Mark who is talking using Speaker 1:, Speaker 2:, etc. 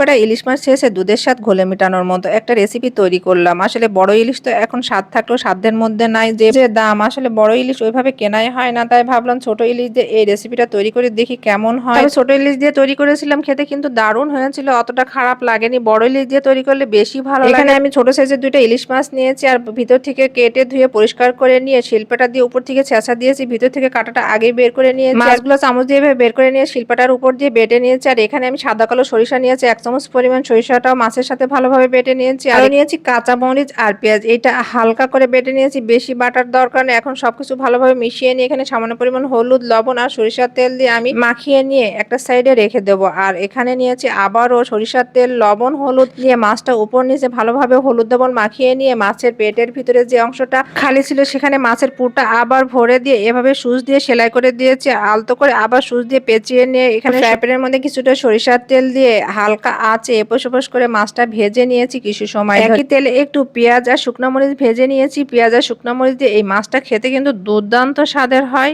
Speaker 1: শিল্পাটা ইলিশ মাছ শেষে দুধের স্বাদ ঘোলে মেটানোর মতো একটা রেসিপি তৈরি করলাম। আসলে বড় ইলিশ তো এখন স্বাদ থাকলেও সাধ্যের মধ্যে নাই যে যে দাম। আসলে বড় ইলিশ ওইভাবে কেনাই হয় না। তাই ভাবলাম ছোট ইলিশ দিয়ে এই রেসিপিটা তৈরি করে দেখি কেমন হয়। তবে ছোট ইলিশ দিয়ে তৈরি করেছিলাম খেতে কিন্তু দারুণ হয়েছিল। অতটা খারাপ লাগেনি। বড় ইলিশ দিয়ে তৈরি করলে বেশি ভালো লাগে। এখানে আমি ছোট সাইজের দুইটা ইলিশ মাছ নিয়েছি আর ভিতর থেকে কেটে ধুয়ে পরিষ্কার করে নিয়ে শিল্পাটা দিয়ে উপর থেকে ছেঁচা দিয়েছি। ভিতর থেকে কাটাটা আগে বের করে নিয়ে মাছগুলো চামচ দিয়ে বের করে নিয়ে শিল্পাটার উপর দিয়ে বেটে নিয়েছি। আর এখানে আমি সাদা কালো সরিষা নিয়েছি। এক চামচ পরিমাণ সরিষাটাও মাছের সাথে ভালোভাবে বেটে নিয়েছি। আর নিয়েছি কাঁচা মরিচ আর পেঁয়াজ। এটা হালকা করে বেটে নিয়েছি বেশি বাটার দরকার নেই। এখন সবকিছু ভালোভাবে মিশিয়ে নিয়ে এখানে সামান্য পরিমাণ হলুদ লবণ আর সরিষার তেল দিয়ে আমি মাখিয়ে নিয়ে একটা সাইডে রেখে দেবো। আর এখানে নিয়েছি আবারও সরিষার তেল লবণ হলুদ দিয়ে মাছটা উপর নিচে ভালোভাবে হলুদ লবণ মাখিয়ে নিয়ে মাছের পেটের ভিতরে যে অংশটা খালি ছিল সেখানে মাছের পুরটা আবার ভরে দিয়ে এভাবে সুচ দিয়ে সেলাই করে দিয়েছি। আলতো করে আবার সুচ দিয়ে পেঁচিয়ে নিয়ে এখানে ফ্রাই প্যানের মধ্যে কিছুটা সরিষার তেল দিয়ে হালকা আঁচে এপোস ওপোস করে মাছটা ভেজে নিয়েছি কিছু সময় একই তেলে একটু পেঁয়াজ আর শুকনো মরিচ ভেজে নিয়েছি। পেঁয়াজ আর শুকনো মরিচ দিয়ে এই মাছটা খেতে কিন্তু দুর্দান্ত স্বাদের হয়।